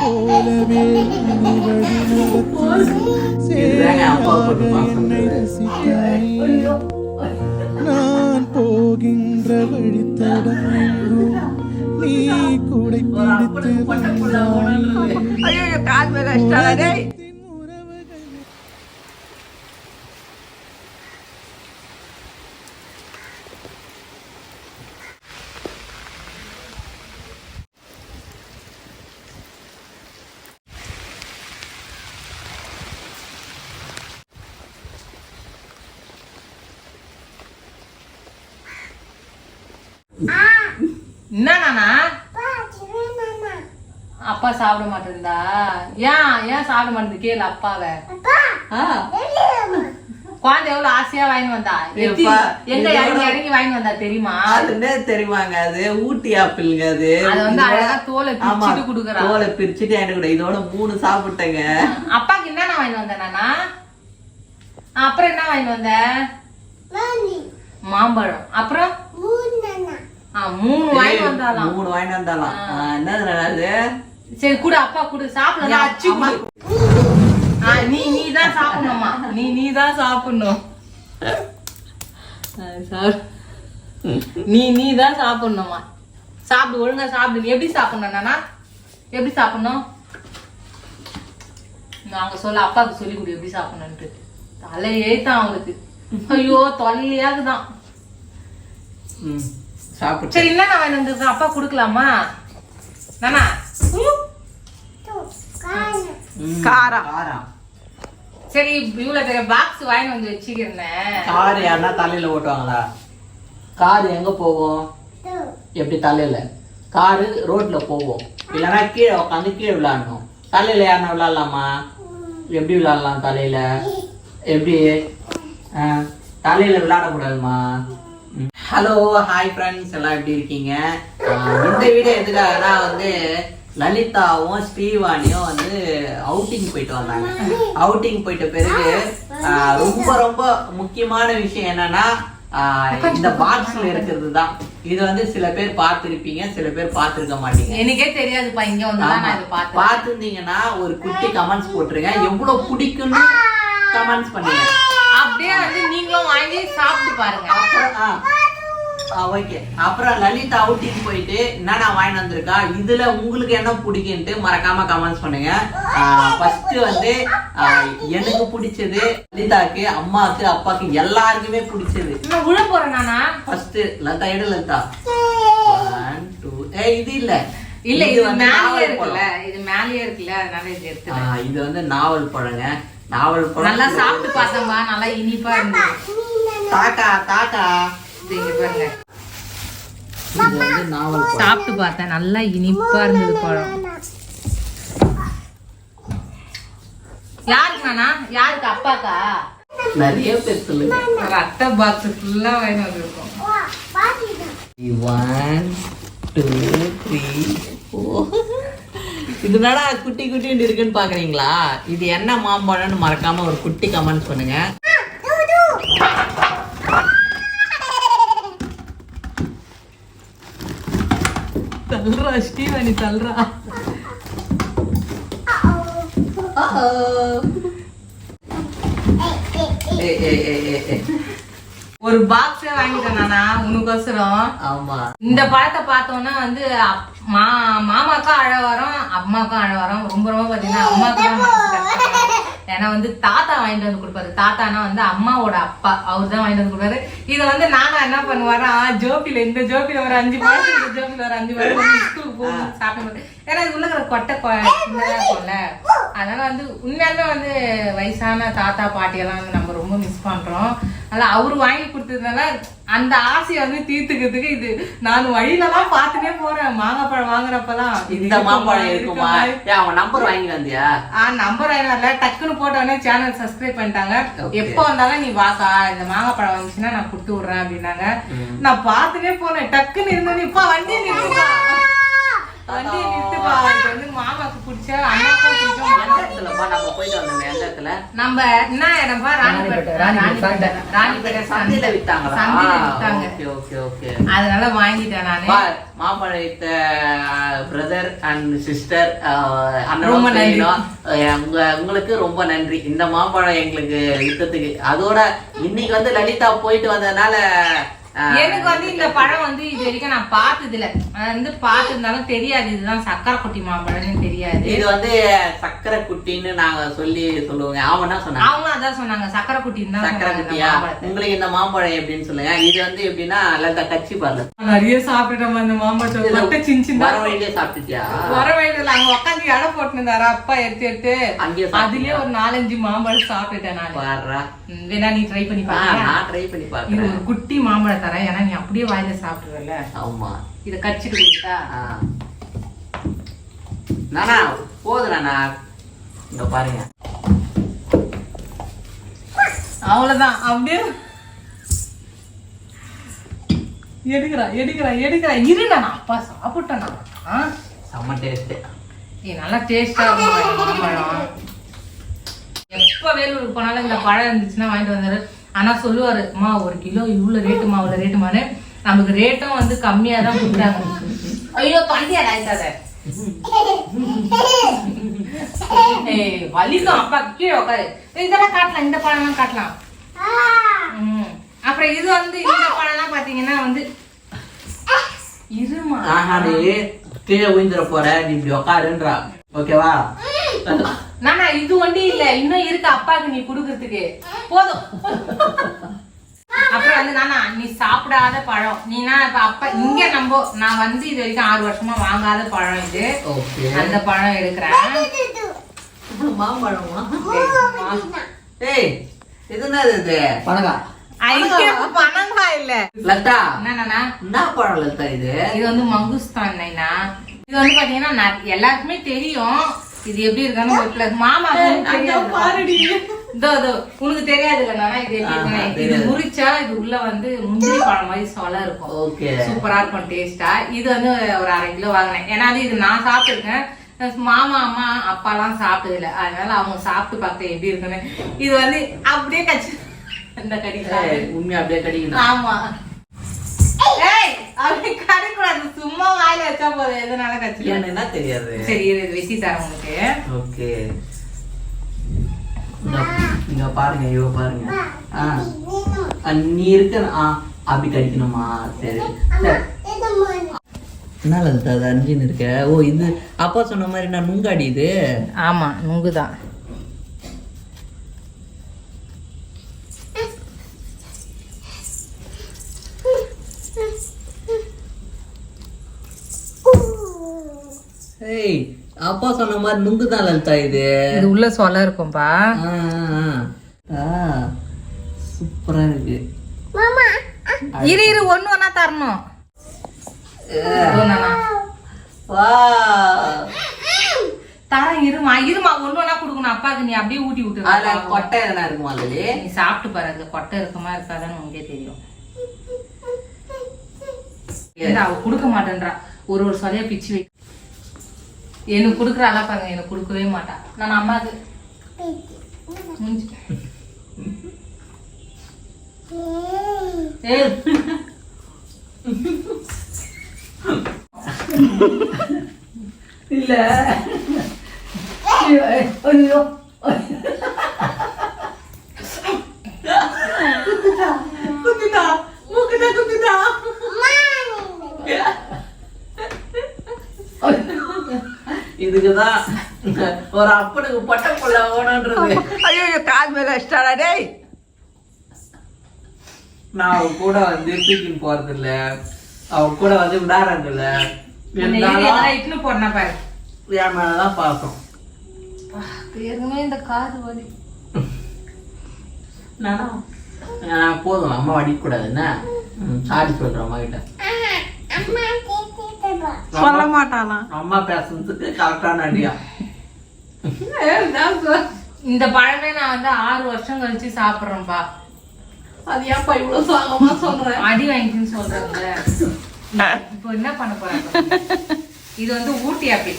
போலவே என்னை ரசித்தாய். நான் போகின்ற வழித்தடம் என்றும் நீ கூடை பிடித்து வந்தாய். ஐயோ கால் மேல வச்சிட்டாளா டேய் உலகத்தின் உறவுகள் என்னண்ணா அப்பா சாப்பிட மாட்டேன்டா. ஏன் ஏன் சாப்பிட மாட்டேங்குது கேளு அப்பாவை. ஆ. குழந்தை எவ்வளவு ஆசையா வாங்கி வந்தா? எங்க இறங்கி இறங்கி வாங்கி வந்தா தெரியுமா? அது தெரியுமாங்க அது ஊட்டி ஆப்பிள்ங்க அது. அது வந்து அழகா தோலை பிரிச்சுட்டு குடுக்குறா தோலை பிரிச்சுட்டு எனக்கு கூட. இதோட மூணு சாப்பிட்டேங்க. அப்பாக்கு என்ன வாங்கி வந்தேன் அப்புறம் என்ன வாங்கி வந்த? மாம்பழம். அப்புறம்? மூணு வாங்கி வந்தாலாம். மூணு வாங்கிட்டு வந்தாலாம். ஆ, என்னது அது? சரி குடு அப்பா குடு. சாப்பிடலாம். அச்சு நீ நீ தான் சாப்பிடணுமா? நீ நீ தான் சாப்பிடணும். சார். நீ நீ தான் சாப்பிடணுமா? சாப்பிடு ஒழுங்கா சாப்பிடு. எப்படி சாப்பிடணும் நானா? எப்படி சாப்பிடணும்? நாங்க சொல்ல அப்பாவுக்கு சொல்லி கொடு எப்படி சாப்பிடணும்ட்டு தலையே தான் அவனுக்கு. ஐயோ தொல்லையாகுதான். ம், சாப்பிட்டு. சரி என்ன நான் வந்திருக்கேன் அப்பா கொடுக்கலாமா? நானா? காரம். காரம். சரி இவ்வளவு பெரிய பாக்ஸ் வாங்கி வந்து வச்சுக்கிறேன் கார் யாருன்னா தலையில ஓட்டுவாங்களா? கார் எங்க போகும்? எப்படி தலையில? காரு ரோட்ல போகும். இல்லைன்னா கீழே உட்காந்து கீழே விளையாடணும் தலையில யாருன்னா விளையாடலாமா எப்படி விளையாடலாம் தலையில? எப்படி? ஆ, தலையில விளையாடக்கூடாதுமா ஹலோ ஹாய் ஃப்ரெண்ட்ஸ் எல்லாம் எப்படி இருக்கீங்க? இந்த வீடியோ எதுக்காகனா வந்து லலிதாவும் ஸ்ரீவாணியும் வந்து அவுட்டிங் போயிட்டு வந்தாங்க. அவுட்டிங் போயிட்ட பிறகு ரொம்ப ரொம்ப முக்கியமான விஷயம் என்னன்னா இந்த பாக்ஸ்ல இருக்கிறது தான் இது வந்து சில பேர் பார்த்திருப்பீங்க சில பேர் பார்த்திருக்க மாட்டீங்க. எனக்கே தெரியாதுப்பா இங்க வந்து பார்த்துருந்தீங்கன்னா ஒரு குட்டி கமெண்ட்ஸ் போட்டுருங்க எவ்வளவு பிடிக்கும்னு கமெண்ட்ஸ் பண்ணுங்க. அப்படியே வந்து நீங்களும் வாங்கி சாப்பிட்டு பாருங்க. அப்புறம் ஓகே அப்புறம் லலிதா அவுட்டிங் போயிட்டு என்னடா வாங்கிட்டு வந்திருக்கா? இதுல உங்களுக்கு என்ன பிடிக்குன்ட்டு மறக்காம கமெண்ட்ஸ் பண்ணுங்க. ஃபர்ஸ்ட் வந்து எனக்கு பிடிச்சது லலிதாக்கு அம்மாக்கு அப்பாக்கு எல்லாருக்குமே பிடிச்சது. உள்ள போறேன் நானா? ஃபர்ஸ்ட் லலிதா எடு லலிதா. ஒன் டூ ஏ இது இல்ல. இல்ல இது நாவல் இருக்குல்ல. இது மேலயே இருக்குல்ல அதனால இது ஆ, எடுத்துட்டேன் இது வந்து நாவல் பழங்க. நாவல் பழம் நல்லா சாப்பிட்டு பார்த்தேன்பா நல்லா இனிப்பா இருந்தது. தாக்கா தாக்கா இங்க பாருங்க. சாப்பிட்டு பார்த்தேன். நல்லா இனிப்பா இருந்தது பழம். யாருக்கு நானா? யாருக்கு? அப்பாக்கா? நிறைய பேர் சொல்லுங்க. ஒரு அட்டை பாக்ஸ் ஃபுல்லா வாங்கி வந்திருக்கோம். ஒன் டூ த்ரீ இது என்னடா குட்டி குட்டின்னு இருக்குன்னு பாக்குறீங்களா? இது என்ன மாம்பழம்னு மறக்காம ஒரு குட்டி கமெண்ட் பண்ணுங்க. ஏய், ஏய். ஒரு பாக்ஸே வாங்கிட்டேன் உனக்கோசரம். ஆமா. இந்த பழத்தை பார்த்தோன்னா வந்து மாமாக்கும் அழ வரும் அம்மாக்கும் அழ வரும். ரொம்ப ரொம்ப மனசு கஷ்டம். ஏன்னா வந்து தாத்தா வாங்கிட்டு வந்து கொடுப்பாரு. தாத்தானா வந்து அம்மாவோட அப்பா. அவர் தான் வாங்கிட்டு வந்து கொடுப்பாரு. இதை வந்து நானா என்ன பண்ணுவாரா ஜோப்பில இந்த ஜோப்பில ஒரு அஞ்சு பழம் இந்த ஜோப்பில ஒரு அஞ்சு பழம் ஸ்கூலுக்கு போகும் சாப்பிடும்போது. ஏன்னா இது உள்ள கொட்டை இருக்கும்ல. அதனால வந்து உண்மையாலுமே வந்து வயசான தாத்தா பாட்டியெல்லாம் வந்து நம்ம ரொம்ப மிஸ் பண்றோம். அதனால அவரு வாங்கி கொடுத்ததுனால அந்த ஆசையை வந்து தீர்த்துக்கிறதுக்கு இது நான் வழியிலலாம் பார்த்துட்டே போறேன். மாங்காய் பழம் வாங்குறப்பெல்லாம் இந்த மாம்பழம் இருக்குமா, அவன் நம்பர் வாங்கி வந்தியா? ஆ நம்பர் வரல. டக்குன்னு போட்ட உடனே சேனல் சப்ஸ்கிரைப் பண்ணிட்டாங்க. எப்போ வந்தாலும் நீ வாக்கா இந்த மாங்காய் பழம் வந்துச்சுன்னா நான் கொடுத்து விடுறேன் அப்படின்னாங்க. நான் பார்த்துட்டே போனேன். டக்குன்னு இருந்தோம் இப்ப வண்டி நிறுத்துப்பா. வண்டியை நிறுத்துப்பா இது வந்து மாமாக்கு பிடிச்ச அண்ணாக்கும் எந்த இடத்துலப்பா நம்ம போயிட்டு வந்தோம் எந்த இடத்துல. நம்ம என்ன இடம்பா ராணிப்பேட்டை ராணிப்பேட்டை ராணிப்பேட்டை. சந்தையில சந்தை. வித்தாங்களா? சந்தையில வித்தாங்க. Okay okay okay. அதனால வாங்கிட்டேன் நானு. பா மாம்பழத்த பிரதர் அண்ட் சிஸ்டர் ரொம்ப நன்றி. உங்க உங்களுக்கு ரொம்ப நன்றி. இந்த மாம்பழம் எங்களுக்கு வித்ததுக்கு. அதோட இன்னைக்கு வந்து லலிதா போயிட்டு வந்ததுனால எனக்கு வந்து இந்த பழம் வந்து இது வரைக்கும் நான் பார்த்தது இல்ல அது வந்து பார்த்திருந்தாலும் தெரியாது. இதுதான் சக்கரை குட்டி மாம்பழம்னு தெரியாது. இது வந்து சக்கரை குட்டின்னு நாங்க சொல்லி சொல்லுவோங்க. அவனா சொன்னாங்க? அவங்க அதான் சொன்னாங்க. சக்கரை குட்டின்னு தான் சக்கரை குட்டியா. உங்களுக்கு இந்த மாம்பழம் எப்படின்னு சொல்லுங்க. இது வந்து எப்படின்னா லலிதா கச்சி பாருல நிறைய சாப்பிட்டுட்டோம் அந்த மாம்பழத்தை. கொட்டை சின்ன சின்ன வர வழியிலே சாப்பிட்டுச்சியா வர வயதுல அங்க உட்காந்து இடம் போட்டுருந்தாரா அப்பா எடுத்து எடுத்து. அங்கேயே அதுலயே ஒரு நாலஞ்சு மாம்பழம் சாப்பிட்டுட்டேன் நான். பாடுறா. வேணா நீ ட்ரை பண்ணி பாருங்க நான் ட்ரை பண்ணி பாக்குறேன். ஒரு குட்டி மாம்பழம் தரேன். ஏன்னா நீ அப்படியே வாயில சாப்பிட்டுருவல ஆமா. இத கடிச்சிட்டு கொடுத்தா. நானா போதும் நானா இங்க பாருங்க. அவ்வளவுதான். அப்படியே எடுக்கிறா எடுக்கிறா எடுக்கிறா. இரு நான். அப்பா சாப்பிட்டேன். ஆ? செம்ம டேஸ்ட் ஏய், நல்லா டேஸ்டா இருக்கும் இந்த மாம்பழம் எப்ப வேலூருக்கு போனாலும் இந்த பழம் இருந்துச்சுன்னா வாங்கிட்டு வந்தாரு. ஆனா சொல்லுவாரு அம்மா ஒரு கிலோ இவ்வளவு ரேட்டுமா அவ்வளவு ரேட்டுமான்னு நமக்கு ரேட்டும் வந்து கம்மியா தான் கொடுத்தாங்க ஐயோ ஆயிட்டாத ஏய் வலிக்கும். அப்பா கீழே உட்காரு இதெல்லாம் காட்டலாம் இந்த பழம்லாம் காட்டலாம். அப்புறம் இது வந்து இந்த பழம்லாம் பாத்தீங்கன்னா வந்து இருமா. கீழே விழுந்துட போற நீ இப்படி உக்காருன்றா. ஓகேவா? நானா இது ஒண்டி இல்ல. இன்னும் இருக்கு அப்பாக்கு நீ குடுக்கறதுக்கு. போதும். அப்புறம் வந்து நானா நீ சாப்பிடாத பழம். நீனா இப்ப அப்பா இங்க நம்ப நான் வந்து இது வரைக்கும் ஆறு வருஷமா வாங்காத பழம் இது. அந்த பழம் எடுக்கிறேன். மாம்பழமா? ஏய் இது என்னது இது? பழகா ஐயோ, பனங்கா இல்ல. லதா. என்னன்னா என்ன பழம் லதா இது? இது வந்து மங்குஸ்தான் நைனா. இது வந்து பாத்தீங்கன்னா நான் எல்லாருக்குமே தெரியும். இது எப்படி இருக்கான்னு ஒரு plus மாமா பாருடி. இதோ இதோ உனக்கு தெரியாது நானா? இது எப்படி ஆஹா, இருக்குன்னு. இது. முறிச்சா இது உள்ள வந்து முந்திரி பழம் மாதிரி சொல இருக்கும். ஓகே. சூப்பரா இருக்கும் டேஸ்டா இது வந்து ஒரு அரை கிலோ வாங்கினேன். ஏன்னா அது இது நான் சாப்பிட்டுருக்கேன். மாமா அம்மா அப்பாலாம் சாப்பிட்டது இல்ல அதனால அவங்க சாப்பிட்டு பார்க்க எப்படி இருக்குன்னு இது வந்து அப்படியே கச்சி இந்த கடி சாப்பிடு. உண்மையா அப்படியே கடிக்கணும். ஆமா. ஏய் அப்படி கடிக்கூடாது. சும்மா வாயில வச்சா போதும். எதனால கச்சி என்ன தெரியாது. சரி இது வெட்டி தரேன் உங்களுக்கு. ஓகே. இங்க பாருங்க இவ பாருங்க. ஆ. நீ இருக்க ஆ அப்படி கடிக்கணுமா? சரி. என்ன அது அஞ்சுன்னு இருக்க? ஓ இது அப்பா சொன்ன மாதிரி நான் நுங்காடி இது? ஆமா நுங்குதான் அப்பா சொன்ன மாதிரி நுங்கு தான் லலிதா இது. இது உள்ள சொல இருக்கும்பா. சூப்பரா இருக்கு. இரு இரு ஒண்ணு ஒண்ணா தரணும். தரேன் இருமா இருமா ஒண்ணு ஒண்ணா கொடுக்கணும். அப்பாக்கு நீ அப்படியே ஊட்டி அதுல விட்டு கொட்டை எதனா இருக்குமா லலி நீ சாப்பிட்டு பாரு அதுல கொட்டை இருக்குமா இருக்காதான்னு உங்களுக்கே தெரியும். அவ கொடுக்க மாட்டேன்றா. ஒரு ஒரு சொலையா பிச்சு வை எனக்கு கொடுக்குறாளா பாருங்க எனக்கு கொடுக்கவே மாட்டா. நான் அம்மாக்கு ஏய், இல்ல. ஐயோ. இதுக்குதான் ஒரு அப்பனுக்கு பட்ட புள்ள ஓனன்றது ஐயோ கால் மேல வச்சிட்டாடா டேய். நான் அவ கூட வந்து தூக்கின்னு போறது இல்ல அவ கூட வந்து விடாறது இல்ல இட்னு போடனா பாரு. என் மேலதான் பாசம். ஏற்கனவே இந்த காது வலி. நானா? போதும். அம்மா அடிக்க கூடாது என்ன சாரி சொல்றேன் அம்மா கிட்ட சொல்ல மாட்டானா அம்மா பேசுறதுக்கு கரெக்டான அடியா. இந்த பழமே நான் வந்து ஆறு வருஷம் கழிச்சு சாப்பிடுறேன்ப்பா அது ஏன்ப்பா இவ்வளவு சாகமா சொல்றேன் அடி வாங்கிச்சுன்னு சொல்றாங்க இப்போ என்ன பண்ண போறாங்க இது வந்து ஊட்டி ஆப்பிள்.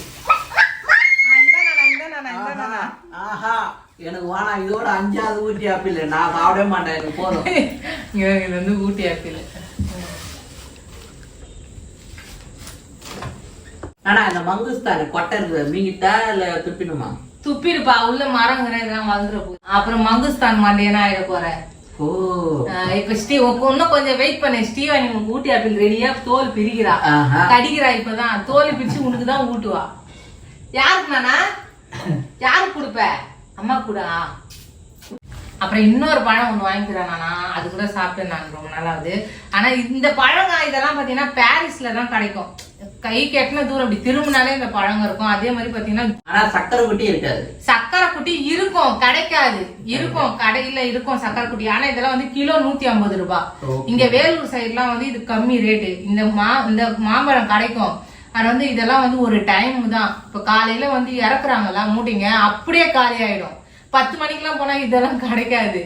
ஆஹா. எனக்கு வேணாம் இதோட அஞ்சாவது ஊட்டி ஆப்பிள். நான் சாப்பிடவே மாட்டேன் எனக்கு போதும். இது வந்து ஊட்டி ஆப்பிள். ஆனா இந்த மங்குஸ்தான் கொட்டை இருக்குது மீங்கிட்டா இல்ல துப்பினுமா துப்பிருப்பா உள்ள மரங்கிற இதெல்லாம் வந்துட போகுது. அப்புறம் மங்குஸ்தான் மண்டியனா ஆயிட போறேன் இப்ப ஸ்டீ இன்னும் கொஞ்சம் வெயிட் பண்ணு. ஸ்டீவன் உனக்கு ஊட்டி ஆப்பிள் ரெடியா தோல் பிரிக்கிறா. கடிக்கிறா இப்பதான். தோல் பிரிச்சு உனக்கு தான் ஊட்டுவா. யாருக்கு நானா? யாருக்கு கொடுப்ப? அம்மா கூட. அப்புறம் இன்னொரு பழம் ஒண்ணு வாங்கிக்கிறேன் நானா. அது கூட சாப்பிட்டேன் நான் ரொம்ப நாளாவது. ஆனா இந்த பழங்க இதெல்லாம் பாத்தீங்கன்னா பாரிஸ்ல தான் கிடைக்கும். கை கெட்டின தூரம் அப்படி திரும்பினாலே இந்த பழங்க இருக்கும். அதே மாதிரி பாத்தீங்கன்னா ஆனா சக்கரை குட்டி இருக்காது. சக்கரை குட்டி இருக்கும் கிடைக்காது. இருக்கும் கடையில இருக்கும் சக்கரை குட்டி. ஆனா இதெல்லாம் வந்து கிலோ நூத்தி ஐம்பது ரூபாய். இங்க வேலூர் சைடுலாம் வந்து இது கம்மி ரேட்டு. இந்த மா இந்த மாம்பழம் கிடைக்கும். ஆனா வந்து இதெல்லாம் வந்து ஒரு டைம் தான். இப்ப காலையில வந்து இறக்குறாங்கல்ல மூட்டைங்க அப்படியே காலி ஆயிடும். பத்து மணிக்கெல்லாம் போனா இதெல்லாம் கிடைக்காது.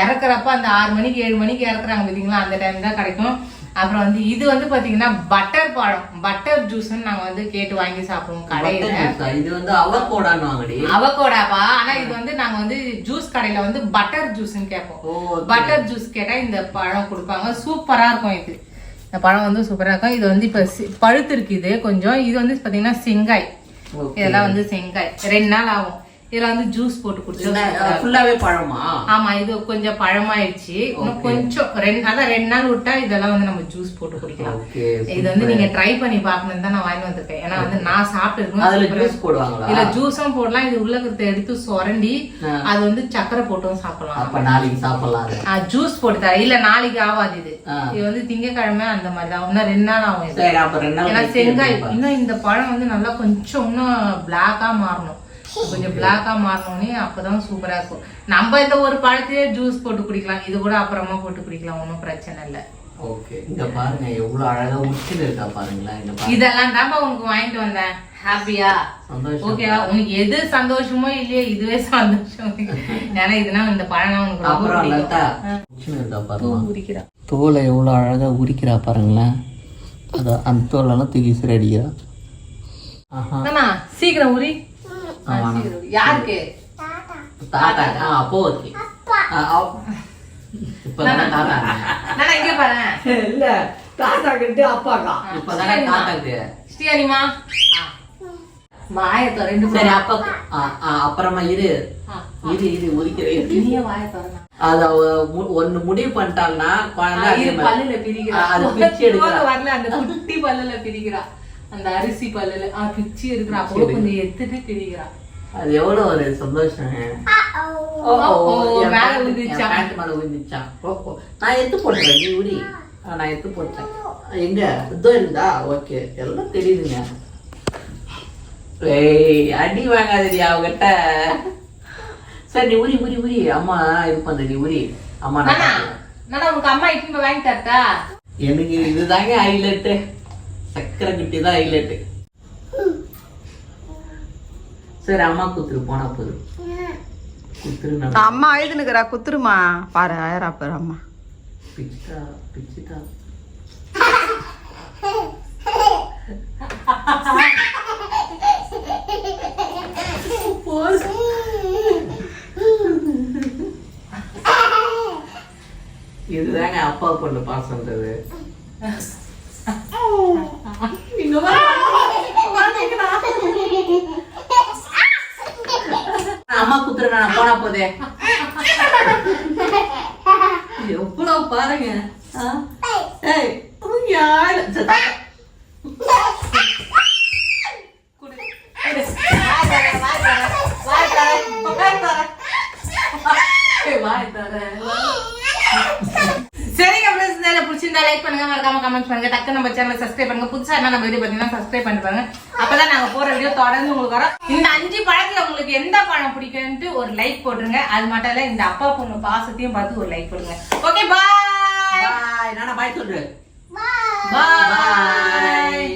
இறக்குறப்ப அந்த ஆறு மணிக்கு ஏழு மணிக்கு இறக்குறாங்க பாத்தீங்களா? அந்த டைம் தான் கிடைக்கும். அப்புறம் வந்து இது வந்து பாத்தீங்கன்னா பட்டர் பழம் பட்டர் ஜூஸ்ன்னு நாங்க வந்து கேட்டு வாங்கி சாப்பிடுவோம் கடையில? இது வந்து அவகோடான்னு வாங்கடி அவகோடாப்பா ஆனா இது வந்து நாங்க வந்து ஜூஸ் கடையில வந்து பட்டர் ஜூஸ்னு கேட்போம். பட்டர் ஜூஸ் கேட்டா இந்த பழம் கொடுப்பாங்க. சூப்பரா இருக்கும் இது. இந்த பழம் வந்து சூப்பரா இருக்கும். இது வந்து இப்ப பழுத்து இருக்கு இது கொஞ்சம் இது வந்து பாத்தீங்கன்னா செங்காய். இதெல்லாம் வந்து செங்காய். ரெண்டு நாள் ஆகும். இதுல வந்து ஜூஸ் போட்டு குடிச்சா ஃபுல்லாவே பழமா? ஆமா இது கொஞ்சம் பழமாயிடுச்சு. இன்னும் கொஞ்சம் ரெண்டு அதான் ரெண்டு நாள் விட்டா இதெல்லாம் வந்து நம்ம ஜூஸ் போட்டு குடிக்கலாம். இது வந்து நீங்க ட்ரை பண்ணி பார்க்கணும் தான் நான் வாங்கி வந்திருக்கேன். ஏன்னா வந்து நான் சாப்பிட்டு அதுல ஜூஸ் போடுவாங்களா? இல்ல ஜூஸும் போடலாம். இது உள்ள இருக்கிறத எடுத்து சுரண்டி. அது வந்து சக்கரை போட்டும் சாப்பிடலாம். அப்ப நாளைக்கு சாப்பிடலாம் ஜூஸ் போட்டு தரேன். இல்ல நாளைக்கு ஆகாது இது. இது வந்து திங்கக்கிழமை அந்த மாதிரி தான். இன்னும் ரெண்டு நாள் ஆகும் ஏன்னா செங்காய். இன்னும் இந்த பழம் வந்து நல்லா கொஞ்சம் இன்னும் பிளாக்கா மாறணும். கொஞ்சம் பிளாக்கா மாறணும்னே அப்பதான் சூப்பரா இருக்கும். நம்ம இந்த ஒரு பழத்தையே ஜூஸ் போட்டு குடிக்கலாம். இது கூட அப்புறமா போட்டு குடிக்கலாம். ஒன்றும் பிரச்சனை இல்லை. ஓகே இங்க பாருங்க எவ்வளவு அழகா உச்சில இருக்கா பாருங்களேன். இந்த பாருங்க. இதெல்லாம் தான்ப்பா உனக்கு வாங்கிட்டு வந்தேன். ஹாப்பியா சந்தோஷம். ஓகேவா உனக்கு எது சந்தோஷமோ இல்லையோ இதுவே சந்தோஷம். ஏன்னா இதுனா இந்த பழம் உனக்கு தோலை எவ்வளோ அழகாக உரிக்கிறா பாருங்களேன். அதை அந்த தோலெல்லாம் தூக்கி ஆ, சீக்கிரம் உரி. யாருக்கு? தாத்தா. ஆ அப்போ. ஓகே இப்பதானே தாத்தா? நானா இங்க பாரு. இல்ல தாத்தா கிட்ட அப்பாக்கா இப்பதானே தாத்தாக்கு? ஸ்ரீஹரிமா வாயத்தோ ரெண்டு சரி அப்பா அப்புறமா இரு. இரு இரு உரிக்கிறேன் நீயே வாயத்தோறனா அத ஒண்ணு முடிவு பண்ணிட்டான்னா குழந்தை அதே இரு மாதிரி. பல்லுல பிரிக்கிறா. ஆ, அது பிச்சு எடுக்கிறா. தோலை வரல அந்த குட்டி பல்லுல பிரிக்கிறா. அந்த அரிசி பல்லுல ஆ பிச்சு எடுக்கிறா அப்போ கொஞ்சம் எடுத்துட்டு பிரிக்கிறா அது எவ்வளவு ஒரு சந்தோஷம். மேல விழுந்துச்சா? பேண்ட் மேல விழுந்துச்சா ஓ, ஓ. நான் எடுத்து போட்டுறேன் நீ உடி. ஆ, நான் எடுத்து போட்டேன். எங்க? இதோ இருக்குதா ஓகே. எல்லாம் தெரியுதுங்க. ஏய் அடி வாங்காதடி அவகிட்ட. சரி நீ உரி உரி உரி. அம்மா இது பண்ற நீ உரி. அம்மா நான் உனக்கு அம்மா இட்டுன்னு போய் வாங்கி தரட்டா? எனக்கு இதுதாங்க ஹைலைட்டு சக்கரை குட்டி தான் ஹைலைட்டு சரி அம்மா குத்துரு போனா போதும். குத்துரு அம்மா அழுதுனுக்குறா குத்துருமா? பாரு அயரா பாரு அம்மா. பிச்சிட்டா பிச்சிட்டா. இதுதாங்க அப்பா பொண்ணு பாசம்ன்றது. அம்மா குத்துரு நான் போனா போதே. எவ்வளவு பாருங்க. வாய் தர வாய் தர தாத்தா. சரிங்க ஃப்ரெண்ட்ஸ் இந்த வீடியோ பிடிச்சிருந்தா லைக் பண்ணுங்க மறக்காம கமெண்ட் பண்ணுங்க. டக்கு நம்ம சேனலை சப்ஸ்கிரைப் பண்ணுங்க. புதுசா என்ன நம்ம வீடியோ பார்த்தீங்கன்னா சப்ஸ்கிரைப் பண்ணி பாருங்க அப்பதான் நாங்க போற வீடியோ தொடர்ந்து உங்களுக்கு வரும். இந்த அஞ்சு பழத்துல உங்களுக்கு எந்த பழம் பிடிக்கும்ட்டு ஒரு லைக் போட்டுருங்க. அது மட்டும் இல்ல இந்த அப்பா பொண்ணு பாசத்தையும் பார்த்து ஒரு லைக் போடுங்க. ஓகே பாய் பாய் நானா பாய் சொல்றேன். பாய் பாய்